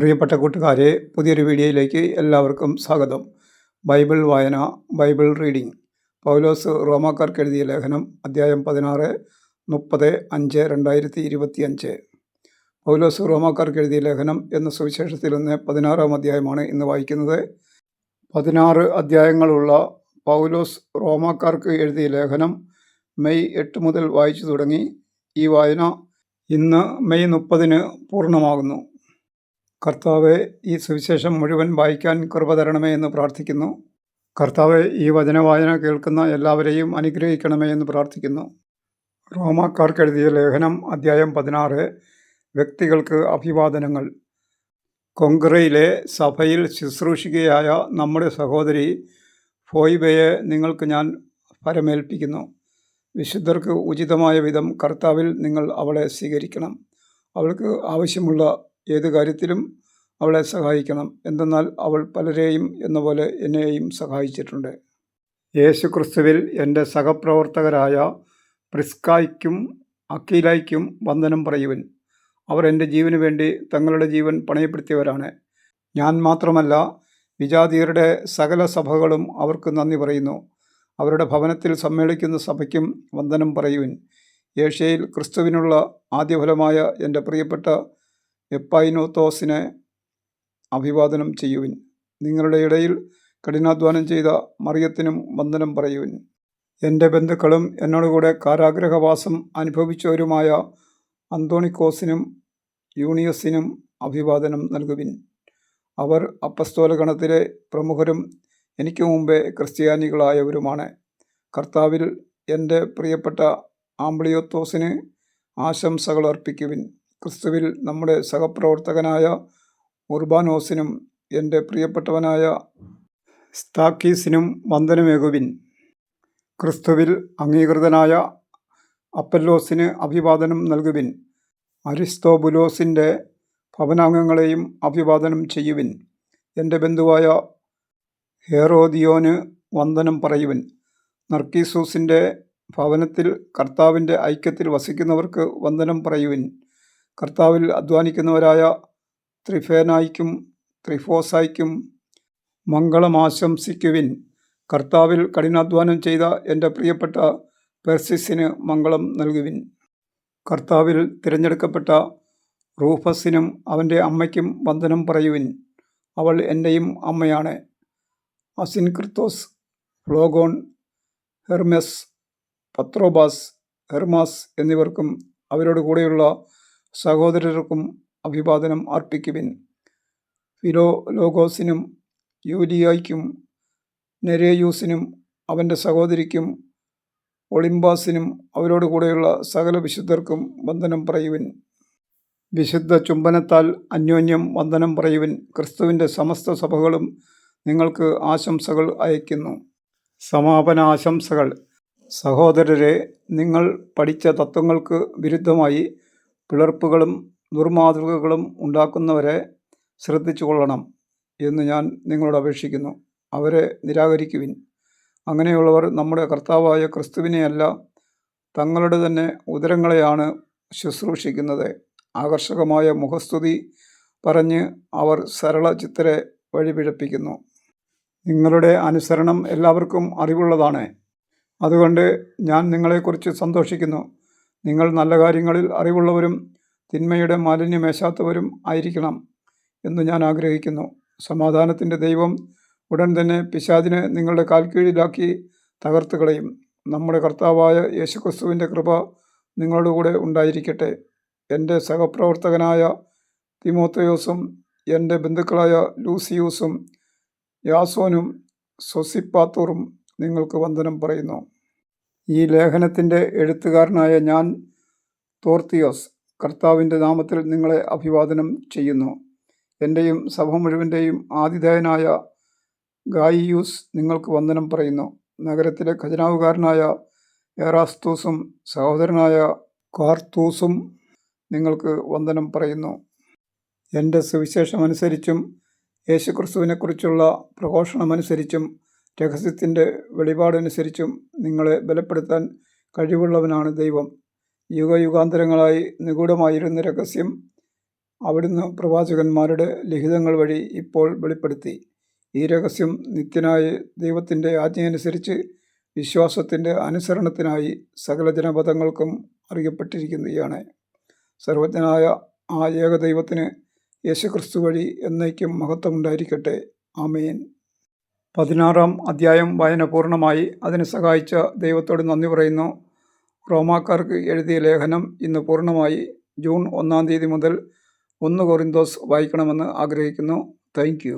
പ്രിയപ്പെട്ട കൂട്ടുകാരെ പുതിയൊരു വീഡിയോയിലേക്ക് എല്ലാവർക്കും സ്വാഗതം. ബൈബിൾ വായന ബൈബിൾ റീഡിംഗ്. പൗലോസ് റോമാക്കാർക്ക് എഴുതിയ ലേഖനം അധ്യായം പതിനാറ് മുപ്പത് അഞ്ച് രണ്ടായിരത്തി ഇരുപത്തി അഞ്ച് പൗലോസ് റോമാക്കാർക്ക് എഴുതിയ ലേഖനം എന്ന സുവിശേഷത്തിൽ നിന്ന് പതിനാറാം അധ്യായമാണ് ഇന്ന് വായിക്കുന്നത്. പതിനാറ് അധ്യായങ്ങളുള്ള പൗലോസ് റോമാക്കാർക്ക് എഴുതിയ ലേഖനം മെയ് എട്ട് മുതൽ വായിച്ചു തുടങ്ങി. ഈ വായന ഇന്ന് മെയ് മുപ്പതിന് പൂർണമാകുന്നു. കർത്താവെ ഈ സുവിശേഷം മുഴുവൻ വായിക്കാൻ കൃപ തരണമേ എന്ന് പ്രാർത്ഥിക്കുന്നു. കർത്താവെ ഈ വചനവായന കേൾക്കുന്ന എല്ലാവരെയും അനുഗ്രഹിക്കണമേ എന്ന് പ്രാർത്ഥിക്കുന്നു. റോമാക്കാർക്കെഴുതിയ ലേഖനം അധ്യായം പതിനാറ് വ്യക്തികൾക്ക് അഭിവാദനങ്ങൾ. കൊങ്കറയിലെ സഭയിൽ ശുശ്രൂഷികയായ നമ്മുടെ സഹോദരി ഫോയിബയെ നിങ്ങൾക്ക് ഞാൻ പരമേൽപ്പിക്കുന്നു വിശുദ്ധർക്ക് ഉചിതമായ വിധം കർത്താവിൽ നിങ്ങൾ അവളെ സ്വീകരിക്കണം. അവൾക്ക് ആവശ്യമുള്ള ഏത് കാര്യത്തിലും അവളെ സഹായിക്കണം. എന്തെന്നാൽ അവൾ പലരെയും എന്ന പോലെ എന്നെയും സഹായിച്ചിട്ടുണ്ട്. യേശു ക്രിസ്തുവിൽ എന്റെ സഹപ്രവർത്തകരായ പ്രിസ്കായ്ക്കും അക്കീലായ്ക്കും വന്ദനം പറയുവൻ. അവർ എന്റെ ജീവന് വേണ്ടി തങ്ങളുടെ ജീവൻ പണയപ്പെടുത്തിയവരാണ്. ഞാൻ മാത്രമല്ല വിജാതിയരുടെ സകല സഭകളും അവർക്ക് നന്ദി പറയുന്നു. അവരുടെ ഭവനത്തിൽ സമ്മേളിക്കുന്ന സഭയ്ക്കും വന്ദനം പറയുവിൻ. ഏഷ്യയിൽ ക്രിസ്തുവിനുള്ള ആദ്യഫലമായ എന്റെ പ്രിയപ്പെട്ട എപ്പൈനോത്തോസിനെ അഭിവാദനം ചെയ്യുവിൻ. നിങ്ങളുടെ ഇടയിൽ കഠിനാധ്വാനം ചെയ്ത മറിയത്തിനും വന്ദനം പറയുവിൻ. എന്റെ ബന്ധുക്കളും എന്നോടുകൂടെ കാരാഗ്രഹവാസം അനുഭവിച്ചവരുമായ അന്തോണിക്കോസിനും യൂണിയസിനും അഭിവാദനം നൽകുവിൻ. അവർ അപ്പസ്തോല ഗണത്തിലെ പ്രമുഖരും എനിക്ക് മുമ്പേ ക്രിസ്ത്യാനികളായവരുമാണ്. കർത്താവിൽ എന്റെ പ്രിയപ്പെട്ട ആംബ്ലിയോത്തോസിന് ആശംസകൾ അർപ്പിക്കുവിൻ. ക്രിസ്തുവിൽ നമ്മുടെ സഹപ്രവർത്തകനായ ഉർബാനോസിനും എന്റെ പ്രിയപ്പെട്ടവനായ സ്താക്കീസിനും വന്ദനമേകുവിൻ. ക്രിസ്തുവിൽ അംഗീകൃതനായ അപ്പല്ലോസിന് അഭിവാദനം നൽകുവിൻ. അരിസ്തോബുലോസിന്റെ ഭവനാംഗങ്ങളെയും അഭിവാദനം ചെയ്യുവിൻ. എന്റെ ബന്ധുവായ ഹേറോദിയോന് വന്ദനം പറയുവിൻ. നർക്കീസൂസിന്റെ ഭവനത്തിൽ കർത്താവിന്റെ ഐക്യത്തിൽ വസിക്കുന്നവർക്ക് വന്ദനം പറയുവിൻ. കർത്താവിൽ അധ്വാനിക്കുന്നവരായ ത്രിഫേനായിക്കും ത്രിഫോസായിക്കും മംഗളമാശംസിക്കുവിൻ കർത്താവിൽ കഠിനാധ്വാനം ചെയ്ത എന്റെ പ്രിയപ്പെട്ട പെർസിസിന് മംഗളം നൽകുവിൻ. കർത്താവിൽ തിരഞ്ഞെടുക്കപ്പെട്ട റൂഫസിനും അവന്റെ അമ്മയ്ക്കും വന്ദനം പറയുവിൻ. അവൾ എന്റെയും അമ്മയാണ്. അസിൻക്രിത്തോസ് ഫ്ലോഗോൺ ഹെർമെസ് പത്രോബാസ് ഹെർമാസ് എന്നിവർക്കും അവരോട് കൂടെയുള്ള സഹോദരർക്കും അഭിവാദനം അർപ്പിക്കുവിൻ. ഫിലോ ലോഗോസിനും യൂലിയായ്ക്കും നെരേയൂസിനും അവന്റെ സഹോദരിക്കും ഒളിമ്പാസിനും അവരോട് കൂടെയുള്ള സകല വിശുദ്ധർക്കും വന്ദനം പറയുവിൻ. വിശുദ്ധ ചുംബനത്താൽ അന്യോന്യം വന്ദനം പറയുവിൻ. ക്രിസ്തുവിന്റെ സമസ്ത സഭകളും നിങ്ങൾക്ക് ആശംസകൾ അയക്കുന്നു സമാപന ആശംസകൾ സഹോദരരെ നിങ്ങൾ പഠിച്ച തത്വങ്ങൾക്ക് വിരുദ്ധമായി പിളർപ്പുകളും ദുർമാതൃകകളും ഉണ്ടാക്കുന്നവരെ ശ്രദ്ധിച്ചു കൊള്ളണം എന്ന് ഞാൻ നിങ്ങളോട് അപേക്ഷിക്കുന്നു. അവരെ നിരാകരിക്കുവിൻ. അങ്ങനെയുള്ളവർ നമ്മുടെ കർത്താവായ ക്രിസ്തുവിനെയല്ല തങ്ങളുടെ തന്നെ ഉദരങ്ങളെയാണ് ശുശ്രൂഷിക്കുന്നത്. ആകർഷകമായ മുഖസ്തുതി പറഞ്ഞ് അവർ സരള ചിത്തരെ വഴിപിഴപ്പിക്കുന്നു. നിങ്ങളുടെ അനുസരണം എല്ലാവർക്കും അറിവുള്ളതാണ്. അതുകൊണ്ട് ഞാൻ നിങ്ങളെക്കുറിച്ച് സന്തോഷിക്കുന്നു. നിങ്ങൾ നല്ല കാര്യങ്ങളിൽ അറിവുള്ളവരും തിന്മയുടെ മാലിന്യമേശാത്തവരും ആയിരിക്കണം എന്ന് ഞാൻ ആഗ്രഹിക്കുന്നു. സമാധാനത്തിന്റെ ദൈവം ഉടൻ തന്നെ പിശാദിനെ നിങ്ങളുടെ കാൽക്കീഴിലാക്കി തകർത്ത് കളയും. നമ്മുടെ കർത്താവായ യേശുക്രിസ്തുവിന്റെ കൃപ നിങ്ങളുടെ കൂടെ ഉണ്ടായിരിക്കട്ടെ. എന്റെ സഹപ്രവർത്തകനായ തിമോത്തയോസും എന്റെ ബന്ധുക്കളായ ലൂസിയൂസും യാസോനും സൊസിപ്പാത്തൂറും നിങ്ങൾക്ക് വന്ദനം പറയുന്നു. ഈ ലേഖനത്തിന്റെ എഴുത്തുകാരനായ ഞാൻ തോർത്തിയോസ് കർത്താവിന്റെ നാമത്തിൽ നിങ്ങളെ അഭിവാദനം ചെയ്യുന്നു. എന്റെയും സഭ മുഴുവന്റെയും ആതിഥേയനായ ഗായിയൂസ് നിങ്ങൾക്ക് വന്ദനം പറയുന്നു. നഗരത്തിലെ ഖജനാവുകാരനായ എറാസ്തൂസും സഹോദരനായ കാർത്തൂസും നിങ്ങൾക്ക് വന്ദനം പറയുന്നു. എന്റെ സുവിശേഷമനുസരിച്ചും യേശുക്രിസ്തുവിനെക്കുറിച്ചുള്ള പ്രഘോഷണമനുസരിച്ചും രഹസ്യത്തിന്റെ വെളിപാടനുസരിച്ചും നിങ്ങളെ ബലപ്പെടുത്താൻ കഴിവുള്ളവനാണ് ദൈവം. യുഗയുഗാന്തരങ്ങളായി നിഗൂഢമായിരുന്ന രഹസ്യം അവിടുന്ന് പ്രവാചകന്മാരുടെ ലിഖിതങ്ങൾ വഴി ഇപ്പോൾ വെളിപ്പെടുത്തി. ഈ രഹസ്യം നിത്യനായ ദൈവത്തിന്റെ ആജ്ഞയനുസരിച്ച് വിശ്വാസത്തിന്റെ അനുസരണത്തിനായി സകല ജനപദങ്ങൾക്കും അറിയപ്പെട്ടിരിക്കുന്നതാണ് സർവജ്ഞനായ ആ ഏകദൈവത്തിന് യേശുക്രിസ്തു വഴി എന്നേക്കും മഹത്വമുണ്ടായിരിക്കട്ടെ. ആമേൻ. പതിനാറാം അധ്യായം വായന പൂർണമായി. അതിന് സഹായിച്ച ദൈവത്തോട് നന്ദി പറയുന്നു. റോമാക്കാർക്ക് എഴുതിയ ലേഖനം ഇന്ന് പൂർണമായി. ജൂൺ ഒന്നാം തീയതി മുതൽ ഒന്ന് കൊറിന്തോസ് വായിക്കണമെന്ന് ആഗ്രഹിക്കുന്നു. താങ്ക്